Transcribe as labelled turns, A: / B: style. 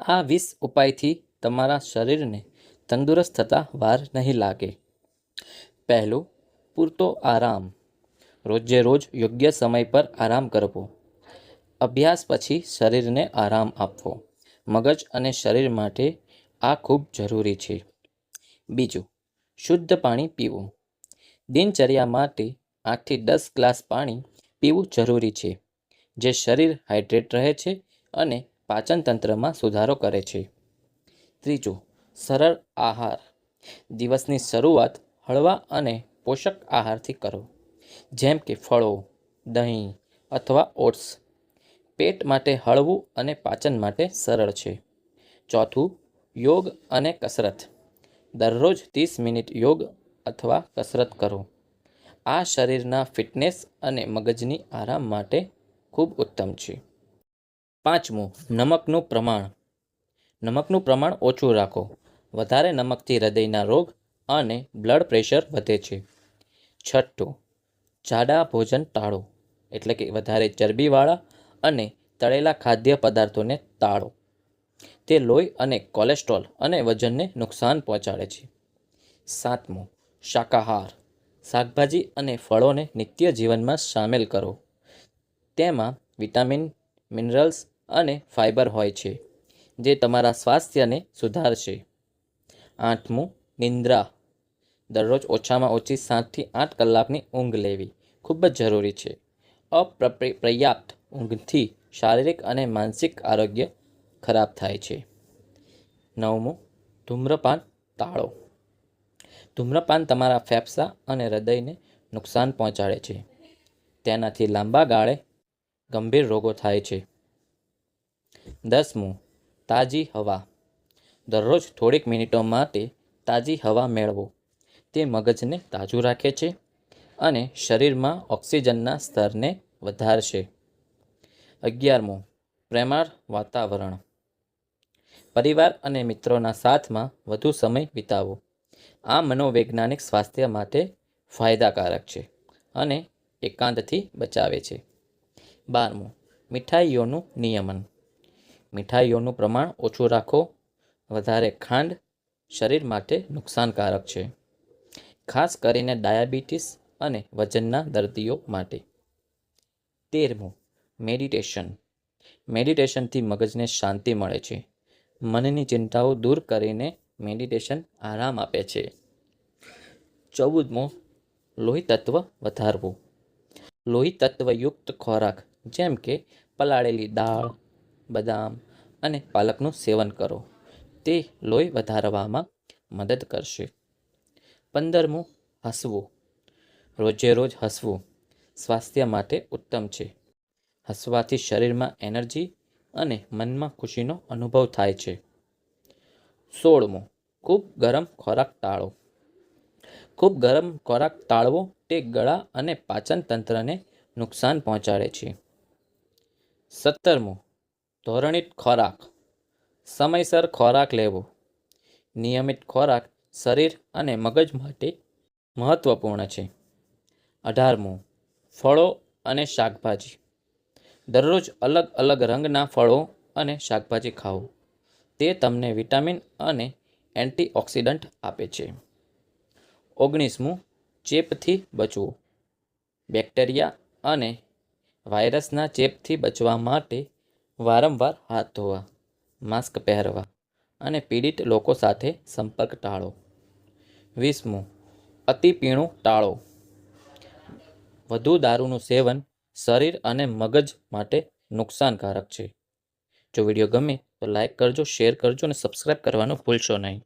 A: આ વીસ ઉપાયથી તમારા શરીરને તંદુરસ્ત થતાં વાર નહીં લાગે. પહેલું, પૂરતો આરામ. રોજે રોજ યોગ્ય સમય પર આરામ કરવો. અભ્યાસ પછી શરીરને આરામ આપવો. મગજ અને શરીર માટે આ ખૂબ જરૂરી છે. બીજું, શુદ્ધ પાણી પીવું. દિનચર્યા માટે આઠથી દસ ગ્લાસ પાણી પીવું જરૂરી છે, જે શરીર હાઇડ્રેટ રહે છે અને પાચન તંત્રમાં સુધારો કરે છે. ત્રીજું, સરળ આહાર. દિવસની શરૂઆત હળવા અને પોષક આહારથી કરો. જેમ કે ફળો, દહીં અથવા ઓટ્સ. પેટ માટે હળવું અને પાચન માટે સરળ છે. ચોથું, યોગ અને કસરત. દરરોજ ત્રીસ મિનિટ યોગ અથવા કસરત કરો. આ શરીરના ફિટનેસ અને મગજની આરામ માટે ખૂબ ઉત્તમ છે. પાંચમું, નમકનું પ્રમાણ. નમકનું પ્રમાણ ઓછું રાખો. વધારે નમકથી હૃદયના રોગ અને બ્લડ પ્રેશર વધે છે. છઠ્ઠું, જાડા ભોજન ટાળો. એટલે કે વધારે ચરબીવાળા અને તળેલા ખાદ્ય પદાર્થોને ટાળો. તે લોહી અને કોલેસ્ટ્રોલ અને વજનને નુકસાન પહોંચાડે છે. સાતમું, શાકાહાર. શાકભાજી અને ફળોને નિત્ય જીવનમાં સામેલ કરો. તેમાં વિટામિન, મિનરલ્સ અને ફાઇબર હોય છે, જે તમારા સ્વાસ્થ્યને સુધારશે. આઠમું, નિંદ્રા. દરરોજ ઓછામાં ઓછી સાતથી આઠ કલાકની ઊંઘ લેવી ખૂબ જ જરૂરી છે. અપર્યાપ્ત ઊંઘથી શારીરિક અને માનસિક આરોગ્ય ખરાબ થાય છે. નવમું, ધૂમ્રપાન ટાળો. ધૂમ્રપાન તમારા ફેફસા અને હૃદયને નુકસાન પહોંચાડે છે. તેનાથી લાંબા ગાળે ગંભીર રોગો થાય છે. દસમું, તાજી હવા. દરરોજ થોડીક મિનિટો માટે તાજી હવા મેળવો. તે મગજને તાજું રાખે છે અને શરીરમાં ઓક્સિજનના સ્તરને વધારશે. અગિયારમું, પ્રેમાળ વાતાવરણ. પરિવાર અને મિત્રોના સાથમાં વધુ સમય વિતાવો. આ મનોવૈજ્ઞાનિક સ્વાસ્થ્ય માટે ફાયદાકારક છે અને એકાંતથી બચાવે છે. બારમું, મીઠાઈઓનું નિયમન. મીઠાઈઓનું પ્રમાણ ઓછું રાખો. વધારે ખાંડ શરીર માટે નુકસાનકારક છે. ખાસ કરીને ડાયાબિટીસ અને વજનના દર્દીઓ માટે. તેરમું, મેડિટેશન. મેડિટેશનથી મગજને શાંતિ મળે છે. મનની ચિંતાઓ દૂર કરીને મેડિટેશન આરામ આપે છે. ચૌદમું લોહી તત્વ વધારવું. લોહી તત્વયુક્ત ખોરાક, જેમ કે પલાળેલી દાળ બદામ અને પાલકનું સેવન કરો. તે લોહી વધારવામાં મદદ કરશે. પંદરમું, હસવું. રોજે રોજ હસવું સ્વાસ્થ્ય માટે ઉત્તમ છે. હસવાથી શરીરમાં એનર્જી અને મનમાં ખુશીનો અનુભવ થાય છે. સોળમું, ખૂબ ગરમ ખોરાક ટાળો. ખૂબ ગરમ ખોરાક ટાળવો તે ગળા અને પાચન તંત્રને નુકસાન પહોંચાડે છે. સત્તરમું ધોરણિત ખોરાક. સમયસર ખોરાક લેવો. નિયમિત ખોરાક શરીર અને મગજ માટે મહત્વપૂર્ણ છે. અઢારમું, ફળો અને શાકભાજી. દરરોજ અલગ અલગ રંગના ફળો અને શાકભાજી ખાઓ. તે તમને વિટામિન અને એન્ટીઓક્સિડન્ટ આપે છે. ઓગણીસમું, ચેપથી બચવું. બેક્ટેરિયા અને વાયરસના ચેપથી બચવા માટે વારંવાર હાથ ધોવા, માસ્ક પહેરવા અને પીડિત લોકો સાથે સંપર્ક ટાળો. વીસમું, અતિ પીણું ટાળો. વધુ દારૂનું સેવન શરીર અને મગજ માટે નુકસાનકારક છે. જો વીડિયો ગમે તો લાઈક કરજો, શેર કરજો અને સબસ્ક્રાઈબ કરવાનું ભૂલશો નહીં.